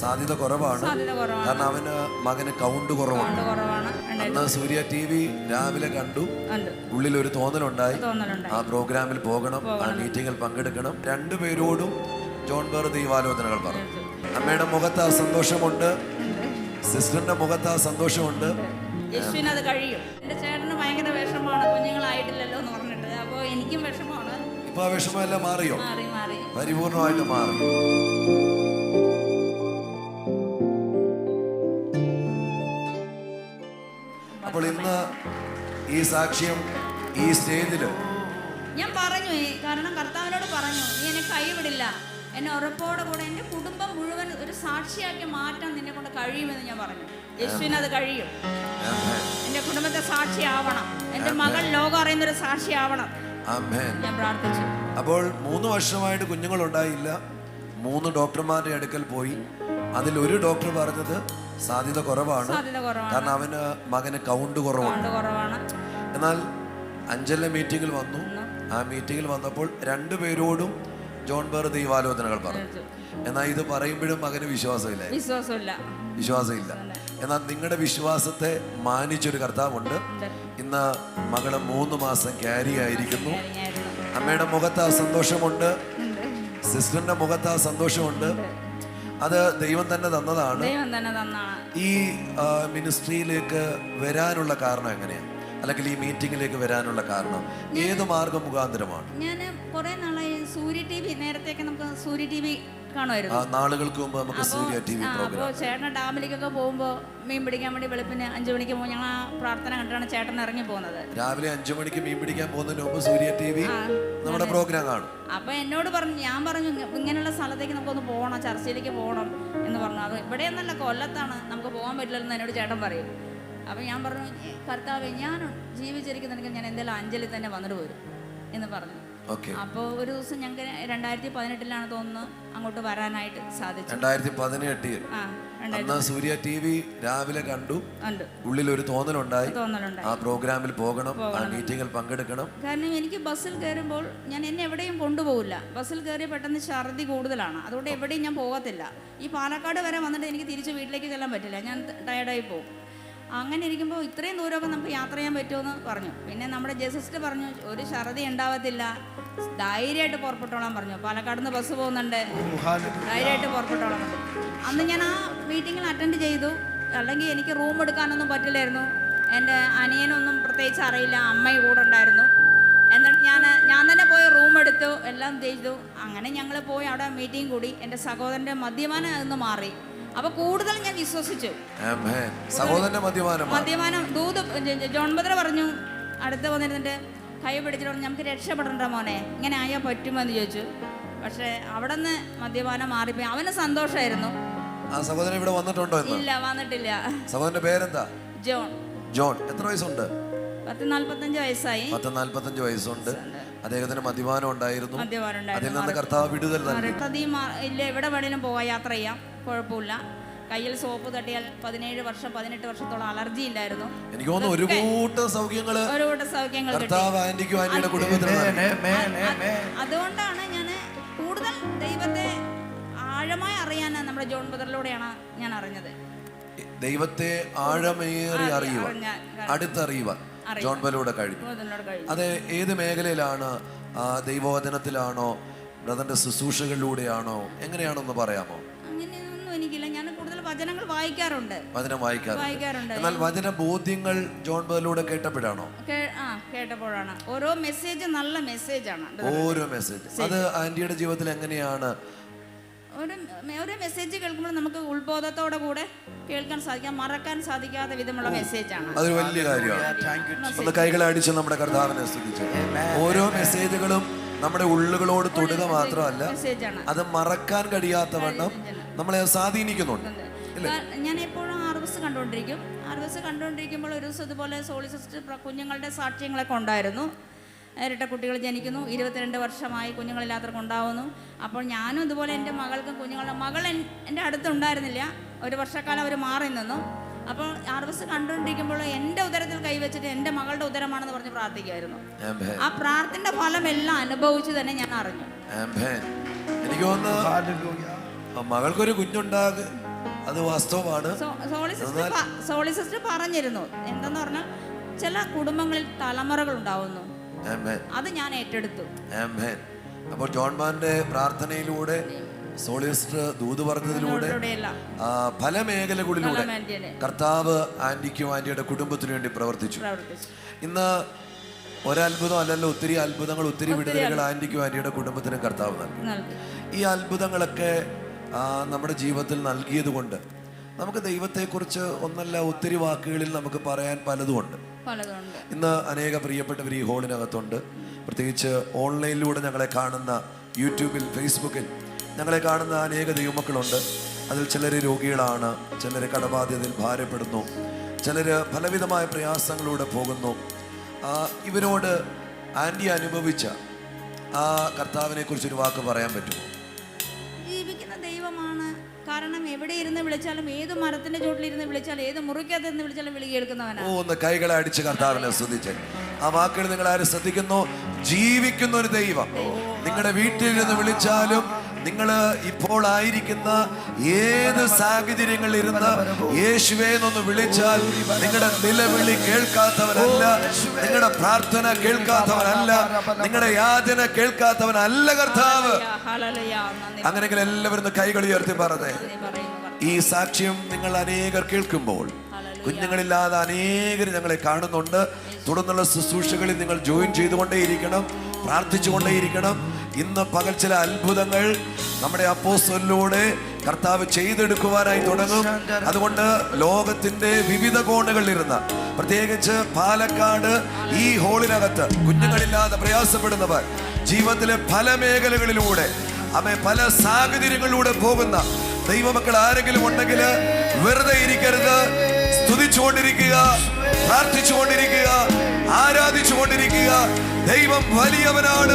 സാധ്യത കുറവാണ്. കാരണം അവന് മകന് കൗണ്ട് കുറവാണ്. അന്ന് സൂര്യ ടി വി രാവിലെ കണ്ടു. ഉള്ളിൽ ഒരു തോന്നലുണ്ടായി. തോന്നലുണ്ട് ആ പ്രോഗ്രാമിൽ പോകണം ആ മീറ്റിംഗിൽ പങ്കെടുക്കണം. രണ്ടുപേരോടും ജോൺ ബേർ ദൈവാലോചനകൾ പറഞ്ഞു. അമ്മയുടെ മുഖത്ത് ആ സന്തോഷമുണ്ട്. സിസ്റ്ററിന്റെ മുഖത്ത് ആ സന്തോഷമുണ്ട്. യേശുവിന് അത് കഴിയും. എന്റെ ചേട്ടന് ഭയങ്കര വിഷമമാണ്. കുഞ്ഞുങ്ങളായിട്ടില്ലല്ലോ എന്ന് പറഞ്ഞിട്ട്. അപ്പോൾ എനിക്കും വിഷമമാണ്. ഇപ്പൊ ആ വിഷമമെല്ലാം മാറിയോ? മാറി മാറി. പരിപൂർണമായിട്ട് മാറി. അപ്പോൾ ഇന്ന് ഈ സാക്ഷ്യം ഈ സ്റ്റേജിൽ. ഞാൻ പറഞ്ഞു കാരണം കർത്താവിനോട് പറഞ്ഞു നീ എന്നെ കൈവിടില്ല. എന്നെ ഉറപ്പോടെ കൂടെ എന്റെ കുടുംബം മുഴുവൻ ഒരു സാക്ഷിയാക്കി മാറ്റാൻ നിന്നെ കൊണ്ട് കഴിയുമെന്ന് ഞാൻ പറഞ്ഞു. യേശുവിന് അത് കഴിയും. എന്റെ കുടുംബത്തെ സാക്ഷിയാവണം. എന്റെ മകൾ ലോകം അറിയുന്ന ഒരു സാക്ഷിയാവണം ഞാൻ പ്രാർത്ഥിച്ചു. അപ്പോൾ മൂന്ന് വർഷമായിട്ട് കുഞ്ഞുങ്ങൾ ഉണ്ടായില്ല മൂന്ന് ഡോക്ടർമാരുടെ അടുക്കൽ പോയി. അതിൽ ഒരു ഡോക്ടർ പറഞ്ഞത് സാധ്യത കുറവാണ്. കാരണം അവന് മകന് കൗണ്ട് കുറവാണ്. എന്നാൽ അഞ്ചല മീറ്റിംഗിൽ വന്നു. ആ മീറ്റിംഗിൽ വന്നപ്പോൾ രണ്ടുപേരോടും ജോൺ ബേർ ദൈവാലോചനകൾ പറഞ്ഞു. എന്നാൽ ഇത് പറയുമ്പോഴും മകന് വിശ്വാസമില്ല. വിശ്വാസമില്ല. എന്നാൽ നിങ്ങളുടെ വിശ്വാസത്തെ മാനിച്ചൊരു കർത്താവുണ്ട്. ഇന്ന് മകൾ മൂന്ന് മാസം ക്യാരി ആയിരിക്കുന്നു. അമ്മയുടെ മുഖത്ത് ആ സന്തോഷമുണ്ട്. സിസ്റ്ററിന്റെ മുഖത്ത് ആ സന്തോഷമുണ്ട്. അത് ദൈവം തന്നെ തന്നതാണ്. ദൈവം തന്നെ തന്നാണ് ഈ മിനിസ്ട്രിയിലേക്ക് വരാനുള്ള കാരണം എങ്ങനെയാണ് അല്ലെങ്കിൽ ഈ മീറ്റിംഗിലേക്ക് വരാനുള്ള കാരണം ഏത് മാർഗം മുഖാന്തരമാണ്? ഞാൻ കുറെ നാളായി സൂര്യ ടി വി നേരത്തെയൊക്കെ നമുക്ക് സൂര്യ ടി വി കാണുമായിരുന്നു. നാളുകൾക്ക് മുമ്പ് നമുക്ക് സൂര്യ ടി വി പ്രോഗ്രാം അപ്പോൾ ചേട്ടൻ ഡാമിലേക്കൊക്കെ പോകുമ്പോൾ മീൻ പിടിക്കാൻ വേണ്ടി വെളുപ്പിന് അഞ്ചു മണിക്ക് പോകും ഞങ്ങൾ ആ പ്രാർത്ഥന കണ്ടാണ് ചേട്ടൻ ഇറങ്ങി പോകുന്നത്. രാവിലെ അഞ്ചു മണിക്ക് മീൻ പിടിക്കാൻ പോകുന്നതിന് മുമ്പ് സൂര്യ ടി വി നമ്മുടെ പ്രോഗ്രാം കാണും. അപ്പൊ എന്നോട് പറഞ്ഞു ഞാൻ പറഞ്ഞു ഇങ്ങനെയുള്ള സ്ഥലത്തേക്ക് നമുക്കൊന്ന് പോകണം ചർച്ചയിലേക്ക് പോകണം എന്ന് പറഞ്ഞു. അത് ഇവിടെയൊന്നല്ല കൊല്ലത്താണ്. നമുക്ക് പോകാൻ പറ്റില്ലെന്ന് എന്നോട് ചേട്ടൻ പറയും. അപ്പോൾ ഞാൻ പറഞ്ഞു കർത്താവ് ഞാൻ ജീവിച്ചിരിക്കുന്നുണ്ടെങ്കിൽ ഞാൻ എന്തെങ്കിലും അഞ്ചലിൽ തന്നെ വന്നിട്ട് വരും എന്ന് പറഞ്ഞു. അപ്പോൾ ഒരു ദിവസം ഞങ്ങൾക്ക് രണ്ടായിരത്തി പതിനെട്ടിലാണ് തോന്നുന്നു അങ്ങോട്ട് വരാനായിട്ട് സാധിച്ചു രണ്ടായിരത്തി രണ്ടായിരത്തി അന്ന് സൂര്യ ടി വി രാവിലെ കണ്ടു. ഉള്ളിൽ ഒരു തോന്നലുണ്ടായി. ആ പ്രോഗ്രാമിൽ പോകണം. ആ മീറ്റിംഗിൽ പങ്കെടുക്കണം. കാരണം എനിക്ക് ബസ്സിൽ കയറുമ്പോൾ ഞാൻ എന്നെ എവിടെയും കൊണ്ടുപോകില്ല. ബസ്സിൽ കയറി പെട്ടെന്ന് ഛർദി കൂടുതലാണ്. അതുകൊണ്ട് എവിടെയും ഞാൻ പോകത്തില്ല. ഈ പാലക്കാട് വരെ വന്നിട്ട് എനിക്ക് തിരിച്ച് വീട്ടിലേക്ക് ചെല്ലാൻ പറ്റില്ല. ഞാൻ ടയർഡായി പോകും. അങ്ങനെ ഇരിക്കുമ്പോൾ ഇത്രയും ദൂരമൊക്കെ നമുക്ക് യാത്ര ചെയ്യാൻ പറ്റുമെന്ന് പറഞ്ഞു. പിന്നെ നമ്മുടെ ജസിസ്റ്റ് പറഞ്ഞു ഒരു ഛർദി ഉണ്ടാവത്തില്ല. ധൈര്യമായിട്ട് പുറപ്പെട്ടോളാൻ പറഞ്ഞു. പാലക്കാട് നിന്ന് ബസ് പോകുന്നുണ്ട്. ധൈര്യമായിട്ട് പുറപ്പെട്ടോളാം അന്ന് ഞാൻ ആ മീറ്റിങ്ങിൽ അറ്റൻഡ് ചെയ്തു. അല്ലെങ്കിൽ എനിക്ക് റൂം എടുക്കാനൊന്നും പറ്റില്ലായിരുന്നു. എന്റെ അനിയനൊന്നും പ്രത്യേകിച്ച് അറിയില്ല. അമ്മയും കൂടെ ഉണ്ടായിരുന്നു. എന്നിട്ട് ഞാൻ ഞാൻ തന്നെ പോയി റൂം എടുത്തു. എല്ലാം ചെയ്തു. അങ്ങനെ ഞങ്ങൾ പോയി അവിടെ മീറ്റിംഗ് കൂടി. എന്റെ സഹോദരന്റെ മദ്യപാനം അതൊന്ന് മാറി. അപ്പോൾ കൂടുതൽ ഞാൻ വിശ്വസിച്ചു. സഹോദരന്റെ മദ്യപാനം മദ്യപാനം ദൂത് ജോൺ ബദർ പറഞ്ഞു അടുത്ത് വന്നിരുന്നിട്ട് കൈ പിടിച്ചിട്ട് നമുക്ക് രക്ഷപ്പെടണ്ട മോനെ. ഇങ്ങനെ ആയാൽ പറ്റുമെന്ന് ചോദിച്ചു. പക്ഷെ അവിടെ നിന്ന് മദ്യപാനം മാറിപ്പോയി. അവന് സന്തോഷമായിരുന്നു ആ സഹോദരൻ ഇവിടെ വന്നിട്ടുണ്ടോ ഇല്ല വന്നിട്ടില്ല. സഹോദരന്റെ പേരെന്താ? ജോൺ. ജോൺ. എത്ര വയസ്സുണ്ട്? പത്ത് നാൽപ്പത്തഞ്ച് വയസ്സായി. പത്ത് നാല്പത്തഞ്ച് വയസ്സുണ്ട്. അദ്ദേഹത്തിന് മദ്യപാനം ഉണ്ടായിരുന്നു. നിന്ന് കർത്താവ് വിടുതൽ ഇല്ല എവിടെ വേണേലും പോവാ യാത്ര ചെയ്യാം. കുഴപ്പമില്ല. കയ്യിൽ സോപ്പ് തട്ടിയാൽ പതിനേഴ് വർഷം പതിനെട്ട് വർഷത്തോളം അലർജി ഇല്ലായിരുന്നു. എനിക്ക് തോന്നുന്നു ഒരു കൂട്ടം സൗഖ്യങ്ങൾ ഒരു കൂട്ടം സൗഖ്യങ്ങൾ അതുകൊണ്ടാണ് ഞാൻ കൂടുതൽ ദൈവത്തെ ആഴമായി അറിയാൻ നമ്മുടെ ജോൺ ബദറിലൂടെയാണ് ഞാൻ അറിഞ്ഞത്. ദൈവത്തെ ആഴമേറി അറിയുക അടുത്തറിയുക ജോൺ ബലൂടെ കഴിഞ്ഞു. അതെ ഏത് മേഖലയിലാണ്? ദൈവോധനത്തിലാണോ ദൈവവചനത്തിലാണോ? ബ്രദറിന്റെ ശുശ്രൂഷകളിലൂടെയാണോ? എങ്ങനെയാണെന്ന് പറയാമോ? വചനങ്ങൾ വായിക്കാറുണ്ട്. വചനം വായിക്കാറുണ്ട്. എന്നാൽ വചന ബോധ്യങ്ങൾ ജോൺ ബലൂടെ കേട്ടപ്പോഴാണോ? കേട്ടപ്പോഴാണ്. ഓരോ മെസ്സേജ് നല്ല മെസ്സേജ് ആണ്. ഓരോ മെസ്സേജ് അത് ആന്റിയുടെ ജീവിതത്തിൽ എങ്ങനെയാണ്? ഒരു ഓരോ മെസ്സേജ് കേൾക്കുമ്പോൾ നമുക്ക് ഉത്ബോധത്തോടെ കൂടെ കേൾക്കാൻ സാധിക്കാം. മറക്കാൻ സാധിക്കാത്ത വിധമുള്ള മെസ്സേജാണ് അതൊരു വലിയ കാര്യമാണ്. ഒന്ന് കൈകളെ അടിച്ച് നമ്മുടെ കർത്താവിനെ സ്തുതിച്ചു. ഓരോ മെസ്സേജുകളും നമ്മുടെ ഉള്ളുകളോട് തൊടുക മാത്രമല്ല മെസ്സേജാണ് അത് മറക്കാൻ കഴിയാത്ത കഴിയാത്തവണ്ണം നമ്മളെ സ്വാധീനിക്കുന്നുണ്ട്. ഞാൻ എപ്പോഴും ആർവസ് കണ്ടുകൊണ്ടിരിക്കും ആർവസ് കണ്ടുകൊണ്ടിരിക്കുമ്പോൾ ഒരു ദിവസം ഇതുപോലെ സോളിസിസ്റ്റ് കുഞ്ഞുങ്ങളുടെ സാക്ഷ്യങ്ങളൊക്കെ ഉണ്ടായിരുന്നു. ഇരട്ട കുട്ടികൾ ജനിക്കുന്നു. ഇരുപത്തിരണ്ട് വർഷമായി കുഞ്ഞുങ്ങളില്ലാത്തവർക്ക് ഉണ്ടാവുന്നു. അപ്പോൾ ഞാനും ഇതുപോലെ എന്റെ മകൾക്കും കുഞ്ഞുങ്ങളുടെ മകൾ എൻ- എന്റെ അടുത്തുണ്ടായിരുന്നില്ല. ഒരു വർഷക്കാലം അവർ മാറി നിന്നു. അപ്പോൾ ആർവസ് കണ്ടുകൊണ്ടിരിക്കുമ്പോൾ എന്റെ ഉദരത്തിൽ കൈവച്ചിട്ട് എന്റെ മകളുടെ ഉദരമാണെന്ന് പറഞ്ഞ് പ്രാർത്ഥിക്കുമായിരുന്നു ആ പ്രാർത്ഥന ഫലം എല്ലാം അനുഭവിച്ചു തന്നെ ഞാൻ അറിഞ്ഞു. ആമേൻ. എനിക്ക് തോന്നുന്നു ആ മകൾക്കൊരു കുഞ്ഞുണ്ടാക അത് വാസ്തവമാണ്. സോളിസിസ്റ്റർ പറഞ്ഞിരുന്നു എന്തെന്ന് പറഞ്ഞാൽ ചില കുടുംബങ്ങളിൽ തലമുറകൾ ഉണ്ടാവുന്നു. അത് ഞാൻ ഏറ്റെടുത്തു. അപ്പോൾ ജോൺമാന്റെ പ്രാർത്ഥനയിലൂടെ സോളിസ്റ്റർ ദൂത് പറഞ്ഞതിലൂടെ പല മേഖലകളിലൂടെ കർത്താവ് ആന്റിക്കും ആന്റിയുടെ കുടുംബത്തിനു വേണ്ടി പ്രവർത്തിച്ചു. ഇന്ന് ഒരത്ഭുതം അല്ലല്ലോ ഒത്തിരി അത്ഭുതങ്ങൾ ഒത്തിരി വിടുതലുകൾ ആന്റിക്കും ആന്റിയുടെ കുടുംബത്തിനും കർത്താവ് നൽകി. ഈ അത്ഭുതങ്ങളൊക്കെ നമ്മുടെ ജീവിതത്തിൽ നൽകിയത് കൊണ്ട് നമുക്ക് ദൈവത്തെക്കുറിച്ച് ഒന്നല്ല ഒത്തിരി വാക്കുകളിൽ നമുക്ക് പറയാൻ പലതുമുണ്ട്. ഇന്ന് അനേക പ്രിയപ്പെട്ടവർ ഈ ഹോളിനകത്തുണ്ട്. പ്രത്യേകിച്ച് ഓൺലൈനിലൂടെ ഞങ്ങളെ കാണുന്ന യൂട്യൂബിൽ ഫേസ്ബുക്കിൽ ഞങ്ങളെ കാണുന്ന അനേക ദൈവമക്കളുണ്ട്. അതിൽ ചിലർ രോഗികളാണ് ചിലർ കടബാധ്യതയിൽ ഭാരപ്പെടുന്നു ചിലർ പലവിധമായ പ്രയാസങ്ങളിലൂടെ പോകുന്നു. ഇവരോട് ആന്റി അനുഭവിച്ച ആ കർത്താവിനെ കുറിച്ചൊരു വാക്ക് പറയാൻ പറ്റുമോ? കാരണം എവിടെ ഇരുന്ന് വിളിച്ചാലും ഏത് മരത്തിന്റെ ചോട്ടിലിരുന്ന് വിളിച്ചാലും ഏത് മുറിക്കകത്ത് ഇരുന്ന് വിളിച്ചാലും വിളി കേൾക്കുന്നവനാണ് ഓ ഒന്ന് കൈകളെ അടിച്ച് കർത്താവിനെ ശ്രദ്ധിച്ച് ആ വാക്കുകൾ നിങ്ങൾ ആരും ശ്രദ്ധിക്കുന്നു? ജീവിക്കുന്ന ഒരു ദൈവം. നിങ്ങളുടെ വീട്ടിൽ നിന്ന് വിളിച്ചാലും നിങ്ങൾ ഇപ്പോൾ ആയിരിക്കുന്ന ഏത് സാഹചര്യങ്ങളിൽ ഇരുന്ന് യേശുവേ എന്നൊന്ന് വിളിച്ചാൽ നിങ്ങളുടെ നിലവിളി കേൾക്കാത്തവനല്ല നിങ്ങളുടെ പ്രാർത്ഥന കേൾക്കാത്തവനല്ല നിങ്ങളുടെ യാചന കേൾക്കാത്തവനല്ല കർത്താവ്. അങ്ങനെയെങ്കിൽ എല്ലാവരും കൈകൾ ഉയർത്തി പറഞ്ഞേ ഈ സാക്ഷ്യം നിങ്ങൾ അനേകർ കേൾക്കുമ്പോൾ കുഞ്ഞുങ്ങളില്ലാതെ അനേകർ ഞങ്ങളെ കാണുന്നുണ്ട്. തുടർന്നുള്ള ശുശ്രൂഷകളിൽ നിങ്ങൾ ജോയിൻ ചെയ്തുകൊണ്ടേയിരിക്കണം. പ്രാർത്ഥിച്ചുകൊണ്ടേയിരിക്കണം. ഇന്ന് പകൽ ചില അത്ഭുതങ്ങൾ നമ്മുടെ അപ്പോസ്റ്റലിലൂടെ കർത്താവ് ചെയ്തെടുക്കുവാനായി തുടങ്ങും. അതുകൊണ്ട് ലോകത്തിന്റെ വിവിധ കോണുകളിൽ കോണുകളിലിരുന്ന പ്രത്യേകിച്ച് പാലക്കാട് ഈ ഹോളിനകത്ത് കുഞ്ഞുങ്ങളില്ലാതെ പ്രയാസപ്പെടുന്നവർ ജീവിതത്തിലെ പല മേഖലകളിലൂടെ അവ പല സാഹചര്യങ്ങളിലൂടെ പോകുന്ന ദൈവമക്കൾ ആരെങ്കിലും ഉണ്ടെങ്കിൽ വെറുതെ ഇരിക്കരുത്. സ്തുതിച്ചുകൊണ്ടിരിക്കുക പ്രാർത്ഥിച്ചുകൊണ്ടിരിക്കുക. தெய்வம் வலியவனான